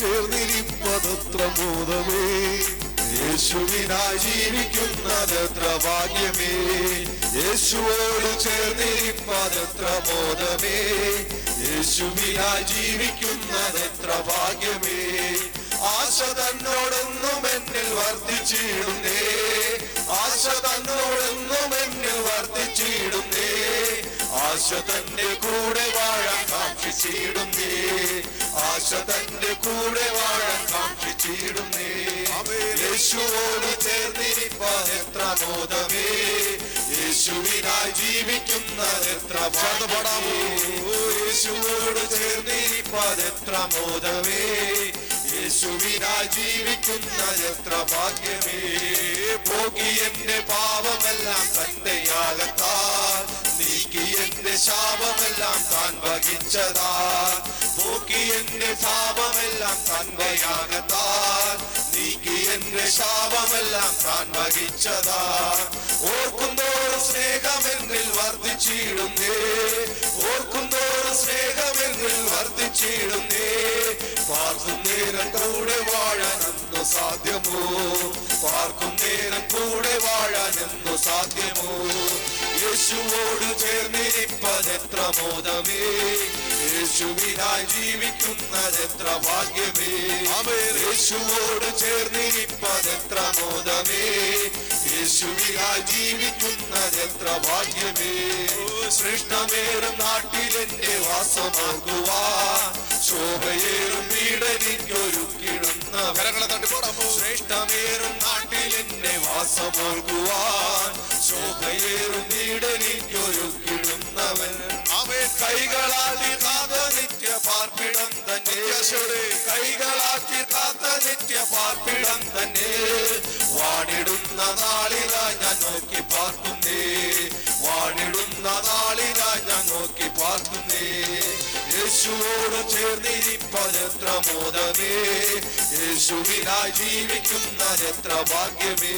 ചേർന്നിരിപ്പതത്ര ബോധമേ യേശുവിനായി ജീവിക്കുന്നതത്ര ഭാഗ്യമേ യേശുവോട് ചേർന്നിരിപ്പതത്ര ബോധമേ യേശുവിനായി ജീവിക്കുന്നതത്ര ഭാഗ്യമേ ആശ തന്നോടൊന്നും എന്നിൽ വർദ്ധിച്ചിടുന്നേ ആശ തന്നോടൊന്നും എന്നിൽ വർദ്ധിച്ചിടുന്നേ ആശ തന്റെ കൂടെ വാഴാൻ കാക്ഷിച്ചിടുന്നേ ആശ തന്റെ കൂടെ വാഴാൻ കാക്ഷിച്ചിടുന്നേ യേശുവോട് ചേർന്നിരിപ്പാൻ എത്ര മോദമേ യേശുവിനായി ജീവിക്കുന്നത് എത്ര പാടുപടാമോ യേശുവോട് ചേർന്നിരിപ്പാൻ എത്ര മോദമേ യേശുവിനായി ജീവിക്കുന്നത് എത്ര ഭാഗ്യമേ. പോകി എന്റെ പാപമെല്ലാം തന്റെ യാഗത്താൽ നീക്കി എന്റെ ശാപമെല്ലാം താൻ വഹിച്ചതാ. പോക്കി എന്റെ ശാപമെല്ലാം തന്റെ യാഗത്താൽ നീക്കി എന്റെ ശാപമെല്ലാം താൻ വഹിച്ചതാ. ഓർക്കുന്തോറും സ്നേഹമെന്നിൽ വർദ്ധിച്ചിടുന്നേ. ഓർക്കുന്തോറും സ്നേഹമെന്നിൽ വർദ്ധിച്ചിടുന്നേ. പാർക്കും നേരം കൂടെ വാഴാൻ എന്തോ സാധ്യമോ? പാർക്കും നേരം കൂടെ വാഴാൻ എന്തോ സാധ്യമോ? യേശുവോട് ചേർന്നിരിപ്പതെത്ര മോദമേ? യേശുവിനായി ജീവിക്കുന്നതെത്ര ഭാഗ്യമേ? യേശുവോട് ചേർന്നിരിപ്പതെത്ര മോദമേ? യേശുവിനായി ജീവിക്കുന്നതെത്ര ഭാഗ്യമേ? ശ്രേഷ്ഠമേറും നാട്ടിലെന്റെ വാസമാകുവാ ശോഭയേറും വീടനിക്കൊരുക്കിടുന്ന നാട്ടിലെന്നെ കുവാൻ. ശോഭയേറും വീടനിക്കൊരുക്കിടുന്നവൻ അവൻ കൈകളാൽ കാത നിത്യ പാർപ്പിടം തന്നെ. കൈകളാൽ കാത്ത നിത്യ പാർപ്പിടം തന്നെ. വാണിടുന്ന നാളില ഞാൻ നോക്കി പാർക്കുന്നേ. വാണിടുന്ന നാളില ഞാൻ നോക്കി പാർക്കുന്നേ. യേശുവോട് ചേർന്നിരിപ്പതെത്ര മോദമേ യേശുവിനായി ജീവിക്കുന്നതെത്ര ഭാഗ്യമേ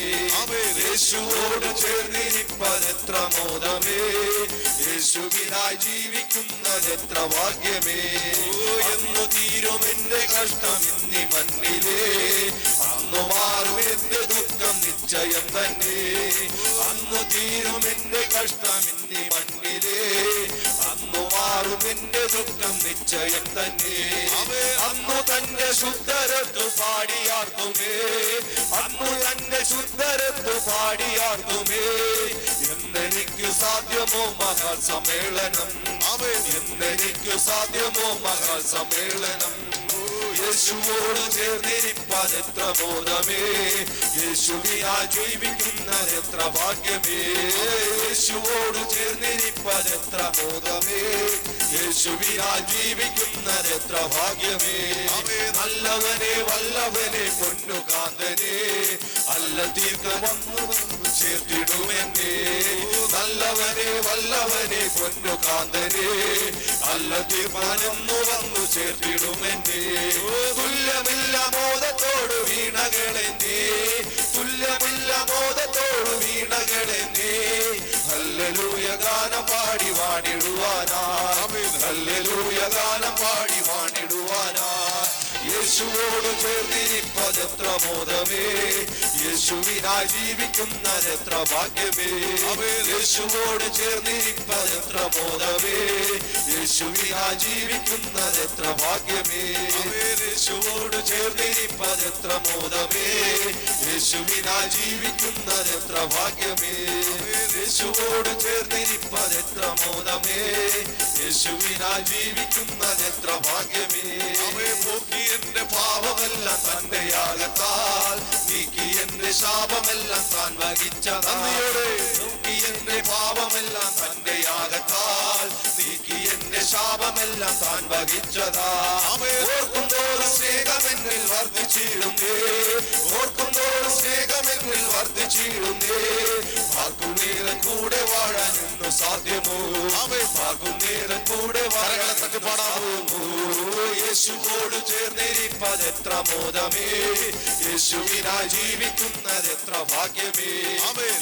യേശുവോട് ചേർന്നിരിപ്പതെത്ര മോദമേ യേശുവിനായി ജീവിക്കുന്നതെത്ര ഭാഗ്യമേ എന്നു തീരും എന്റെ കഷ്ടം ഇന്നി മണ്ണിലേ അന്നു മാറും എന്റെ ദുഃഖം നിശ്ചയം തന്നെ അന്നു തീരും എന്റെ കഷ്ടം ഇന്നി എന്റെ ദുഃഖം നിശ്ചയം തന്നെ. അന്നു തന്റെ ശുദ്ധരത്തു പാടിയാർത്തുമേ. അന്നു തന്റെ ശുദ്ധരത്തു പാടിയാർത്തുമേ. എന്നെനിക്ക് സാധ്യമോ മഹാസമ്മേളനം? സമ്മേളനം എന്നെനിക്ക് സാധ്യമോ മഹാസമ്മേളനം? യേശുവോട് ചേർന്നിരിപ്പതെത്ര ബോധമേ. യേശുവിനാ ജീവിക്കുന്നതെത്ര ഭാഗ്യമേ. യേശുവോട് ചേർന്നിരിപ്പതെത്ര ബോധമേ. യേശുവിനാ ജീവിക്കുന്നതെത്ര ഭാഗ്യമേ നല്ലവനെ വല്ലവനെ പൊന്നു കാന്തനെ. അല്ല തീർക്ക വന്നു ചേർത്തിടുമെന്നേ. നല്ലവനെ വല്ലവനെ പൊന്നു കാന്തനെ. അല്ല തീർമാനം വന്നു ചേർത്തിടുമെന്നേ. തുല്യമില്ല മോദത്തോട് വീണകളെന്നേ. തുല്യമില്ല മോദത്തോട് വീണകളെന്നേ. ഹല്ലേലൂയ ഗാനം പാടി വാണിടുവാനാ. ഹല്ലേലൂയ ഗാനം പാടി വാണിടുവാനാ. യേശുവോട് ചേർന്നിരിപ്പതെത്ര മോദമേ. യേശുവിനായി ജീവിക്കുന്നതെത്ര ഭാഗ്യമേ. യേശുവോട് ചേർന്നിരിപ്പതെത്ര മോദമേ. യേശുവിനായി ജീവിക്കുന്നതെത്ര ഭാഗ്യമേ. യേശുവോട് ചേർന്നിരിപ്പതെത്ര മോദമേ യേശുവിനായി ജീവിക്കുന്നതെത്ര ഭാഗ്യമേ? യേശുവോട് ചേർന്നിരിപ്പതെത്ര മോദമേ യേശുവിനായി ജീവിക്കുന്നതെത്ര ഭാഗ്യമേ പോക്കി എന്റെ പാപമെല്ലാം തന്റെ യാഗത്താൽ നീക്കി എന്റെ ശാപമെല്ലാം താൻ വഹിച്ച നന്ദിയോടെ നോക്കി എന്റെ പാപമെല്ലാം തന്റെ ശാപമെല്ലാം താൻ വഹിച്ചതാ. ഓർക്കുന്തോറും സ്നേഹമെന്നിൽ വർദ്ധിച്ചിടുന്നേ. ഓർക്കുന്തോറും സ്നേഹമെന്നിൽ വർദ്ധിച്ചിടുന്നേ. ആർക്കും നേരം കൂടെ വാഴാൻ ഇന്നു സാധ്യമോ? ആർക്കും നേരം കൂടെ വാഴാൻ തട്ടിപ്പാടാമോ യേശുവോട് ചേർന്നിരിപ്പതെത്ര മോദമേ? യേശുവിനാ ജീവിക്കുന്നത് എത്ര ഭാഗ്യമേ?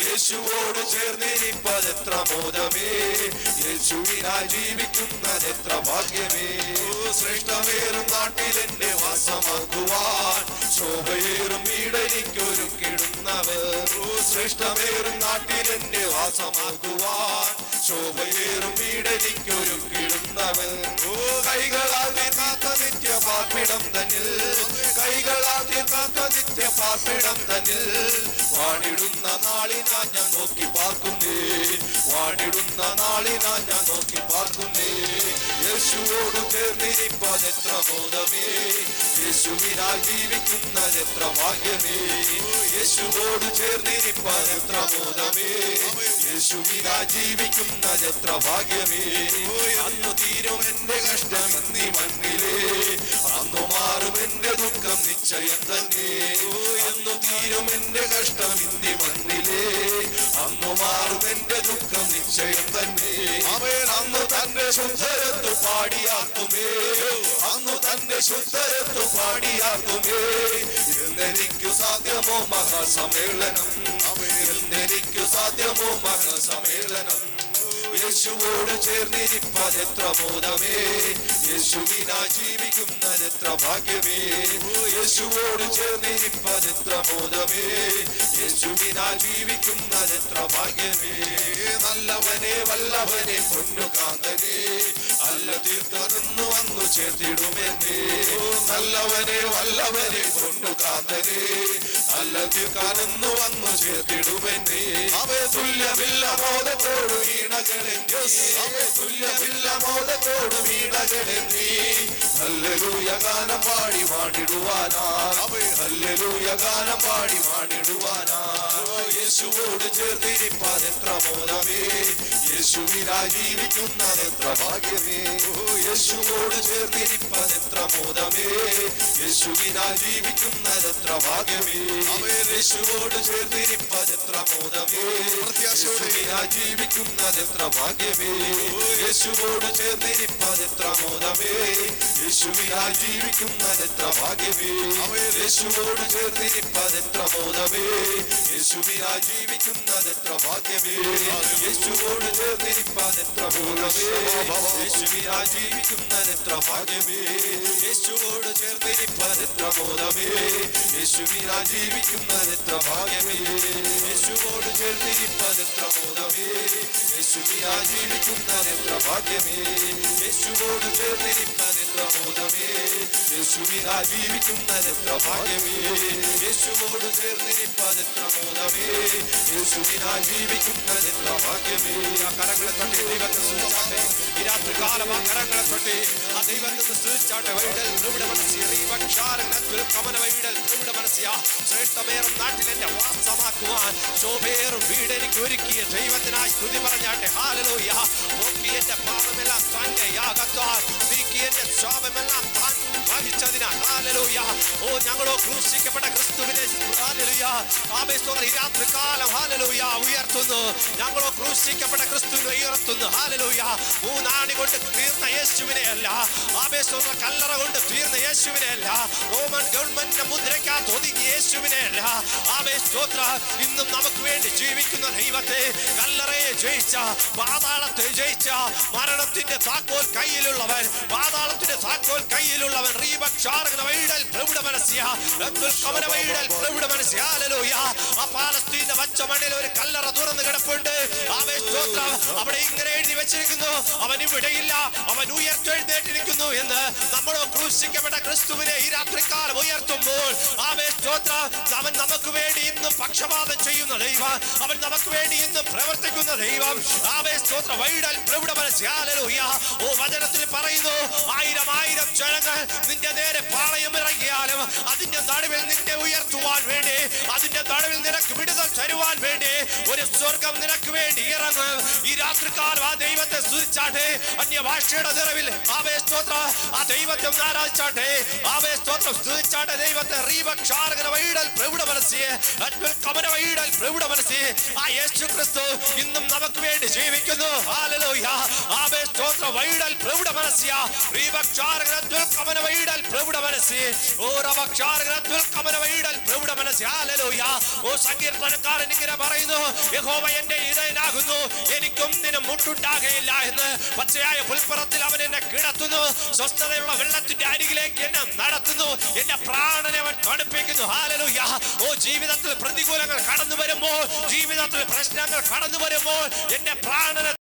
യേശുവോട് ചേർന്നിരിപ്പതെത്ര മോദമേ? യേശുവിനാ ജീവിക്കുന്നത് എത്ര ഭാഗ്യമേ? ശ്രേഷ്ഠമേറും നാട്ടിൽ എന്റെ വാസമാക്കുവാൻ ശോഭയേറും വീടെനിക്കൊരുക്കിടുന്നവർ ശ്രേഷ്ഠമേറും നാട്ടിൽ എന്റെ വാസമാക്കുവാൻ ശോഭയേറും ഓ കൈകളാൽ കാത്ത നിത്യ പാർപ്പിടം തന്നിൽ. കൈകളാൽ കാത്ത നിത്യ പാർപ്പിടം തന്നിൽ. വാണിടുന്ന നാളിനാ ഞാൻ നോക്കി പാർക്കുന്നേ. വാണിടുന്ന നാളിനാ ഞാൻ നോക്കി യേശുവോട് ചേർന്നിരിപ്പതെത്ര മോദമേ യേശുവിനായി ജീവിക്കുന്നതെത്ര ഭാഗ്യമേ? യേശുവോട് ചേർന്നിരിപ്പതെത്ര മോദമേ യേശുവിനായി ജീവിക്കുന്നതെത്ര ഭാഗ്യമേ? അന്നു തീരും എന്റെ കഷ്ടം എന്നീ മണ്ണിലേ. അന്നു മാറും എന്റെ ദുഃഖം നിശ്ചയം തന്നെ. അന്നു തീരും എന്റെ കഷ്ടം ഇന്നി മണ്ണിലേ. അന്നു മാറും എന്റെ ദുഃഖം നിശ്ചയം തന്നെ. അന്ന് തന്റെ ശുദ്ധരത്തു പാടിയാക്കുമേ. അന്നു തന്റെ ശുദ്ധരത്തു പാടിയാക്കുമേ. എന്നെനിക്കു സാധ്യമോ മഹാസമ്മേളനം? എന്നെനിക്കു സാധ്യമോ മഹാസമ്മേളനം? യേശുവോട് ചേർന്നിരിപ്പതെത്ര മോദമേ? യേശുവിനാ ജീവിക്കുന്നതെത്ര ഭാഗ്യമേ? യേശുവോട് ചേർന്നിരിപ്പതെത്ര മോദമേ? യേശുവിനാ ജീവിക്കുന്നതെത്ര ഭാഗ്യമേ? നല്ലവനെ വല്ലവനെ പൊന്നുകാന്തനെ അല്ല തീർത്തനൊന്നു വന്നു ചേർത്തിടുമെന്നേ. നല്ലവനെ വല്ലവനെ പൊന്നുകാന്തനെ അല്ല തീർക്കാനെന്നു വന്നു ചേർത്തിടുമെന്നേ. അവ തുല്യമില്ല ബോധത്തോടു അവ തുല്യമില്ല ബോധത്തോട് വീണകളെന്നീ ഹല്ലേലൂയ ഗാനം പാടി വാണിടുവാനാ ഹല്ലേലൂയ ഗാനം പാടി വാണിടുവാനാ യേശുവോട് ചേർന്നിരിപ്പാതെത്ര മോദമേ. യേശുവിനാ ജീവിക്കുന്നതെത്ര ഭാഗ്യമേ. യേശുവോട് ചേർന്നിരിപ്പതെത്ര മോദമേ യേശുവിനാൽ ജീവിക്കുന്നതത്ര ഭാഗ്യമേ. യേശുവോട് ചേർന്നിരിപ്പതെത്ര മോദമേ യേശുവിനാൽ ജീവിക്കുന്നതെത്ര ഭാഗ്യമേ. യേശുവോട് ചേർന്നിരിപ്പതെത്ര മോദമേ. യേശുവിനാ ജീവിക്കുന്നതെത്ര ഭാഗ്യമേ. യേശുവോട് ചേർന്നിരിപ്പതെത്ര മോദമേ. യേശുവിനാ ജീവിക്കുന്നതെത്ര ഭാഗ്യമേ. യേശുവോട് ചേർന്നിരിപ്പതെത്ര മോദമേ. യേശുവിനാ ജീവിക്കുന്നതെത്ര ഭാഗ്യമേ. യേശുവോട് ചേർന്നിരിപ്പതെത്ര മോദമേ. യേശുവിനാ ജീവിക്കുന്നതെത്ര ഭാഗ്യമേ. യേശുവോട് ചേർന്നിരിപ്പതെത്ര മോദമേ. ഭാഗ്യമേ ഭാഗ്യമേ ഭാഗ്യമേ ആ കമന ശ്രേഷ്ഠമേറും നാട്ടിൽ എന്നെ വാസമാക്കുവാൻ ശോഭേറും വീട് എനിക്ക് ഒരുക്കിയ ദൈവത്തിനായി സ്തുതി Sunday. Hallelujah. Won't the problem in Sunday. Yeah, God. Seek the job? in Sunday. വഹിച്ചതിനാൽ ഓ ഞങ്ങളോ ക്രൂശിക്കപ്പെട്ട ക്രിസ്തുവിനെ. ഈ രാത്രി കാലം ഹാലലുയ ഉയർത്തുന്നു. ഞങ്ങളോ ക്രൂശിക്കപ്പെട്ട ക്രിസ്തുവിനെ ഉയർത്തുന്നു. ഹാലലുയ. മൂന്നാണി കൊണ്ട് തീർന്ന യേശുവിനെ അല്ല. ആമേസ്തോത്ര കല്ലറ കൊണ്ട് തീർന്ന യേശുവിനെ അല്ല. റോമൻ ഗവൺമെന്റിന്റെ മുദ്രയ്ക്കകത്ത് ഒതുങ്ങിയ യേശുവിനെ അല്ല. ആമേസ്തോത്ര ഇന്നും നമുക്ക് വേണ്ടി ജീവിക്കുന്ന ദൈവത്തെ കല്ലറയെ ജയിച്ച പാതാളത്തെ ജയിച്ച മരണത്തിന്റെ താക്കോൽ കയ്യിലുള്ളവൻ പാതാളത്തിന്റെ താക്കോൽ കയ്യിലുള്ളവൻ റീബക്ഷാർഗന വൈഡൽ പ്രവിട മനസ്സിയ അബ്ദുൽ കമന വൈഡൽ പ്രവിട മനസ്സിയ ഹല്ലേലൂയ ആ പാലസ്തീന്റെ പച്ച മണ്ണിൽ ഒരു കല്ലറ തുറന്നു കിടപ്പുണ്ട് ആമേ സ്തോത്രം അവിടെ ഇങ്ങനെ എഴുതി വെച്ചിരിക്കുന്നു അവൻ ഇവിടെയില്ല അവൻ ഉയർത്തെഴുന്നേറ്റിരിക്കുന്നു എന്ന് നമ്മളോ ക്രൂശിക്കപ്പെട്ട ക്രിസ്തുവിനെ ഈ രാത്രിക്കാലം ഉയർത്തുമ്പോൾ ആമേ സ്തോത്രം അവൻ നമുക്ക് വേണ്ടി ഇന്നും പക്ഷപാതം ചെയ്യുന്ന ദൈവം അവൻ നമുക്ക് വേണ്ടി ഇന്നും പ്രവർത്തിക്കുന്ന ദൈവം ആമേ സ്തോത്ര വൈഡൽ പ്രവിട ഹല്ലേലൂയ ഓ വചനത്തിൽ പറയുന്നു ആയിരം ആയിരം ജനങ്ങൾ നിന്റെ നേരെ പാളയം ഇറങ്ങിയാലും സ്വർഗം നിനക്ക് വേണ്ടി ഇറങ്ങും. ഈ രാത്രിക്കാലം ആ ദൈവത്തെ സ്തുതിച്ചാട്ടെ. അന്യഭാഷയുടെ നിറവിൽ ആവേ സ്തോത്ര. ആ ദൈവത്തെ ആരാധിച്ചാട്ടെ. ആവേ സ്തോത്രം. സ്തുതിച്ചാട്ടെ ദൈവത്തെ. റീവക്ഷാർഗന വൈഡൽ പ്രവിട മനസ്സിയെ അത്ഭുത കമന വൈഡൽ പ്രവിട മനസ്സിയെ ആ യേശു ക്രിസ്തു ഇന്നും നമുക്ക് വേണ്ടി ജീവിക്കുന്നു. ഹാലലോയ ആവേ സ്തോത്ര. വൈഡൽ പ്രവിട മനസ്സിയ റീവക്ഷാർഗന കമന വൈഡൽ പ്രവിട മനസ്സിയെ ഓ റവക്ഷാർഗന കമന വൈഡൽ പ്രവിട മനസ്സിയ ഹാലലോയ ഓ സങ്കീർത്തനക്കാരൻ ഇങ്ങനെ പറയുന്നു. യഹോവ എന്റെ ഇടയനാകുന്നു. എനിക്കൊന്നിനും മുട്ടുണ്ടാകയില്ല എന്ന് പച്ചയായ പുൽപ്പുറത്തിൽ അവൻ എന്നെ കിടത്തുന്നു. സ്വസ്ഥതയുള്ള വെള്ളത്തിന്റെ അരികിലേക്ക് എന്നെ നടത്തുന്നു. എന്റെ പ്രാണനെ അവൻ തണുപ്പിക്കുന്നു. ഹാലലൂയ ഓ ജീവിതത്തിൽ പ്രതികൂലങ്ങൾ കടന്നു വരുമ്പോൾ ജീവിതത്തിൽ പ്രശ്നങ്ങൾ കടന്നു വരുമ്പോൾ എന്റെ പ്രാണനെ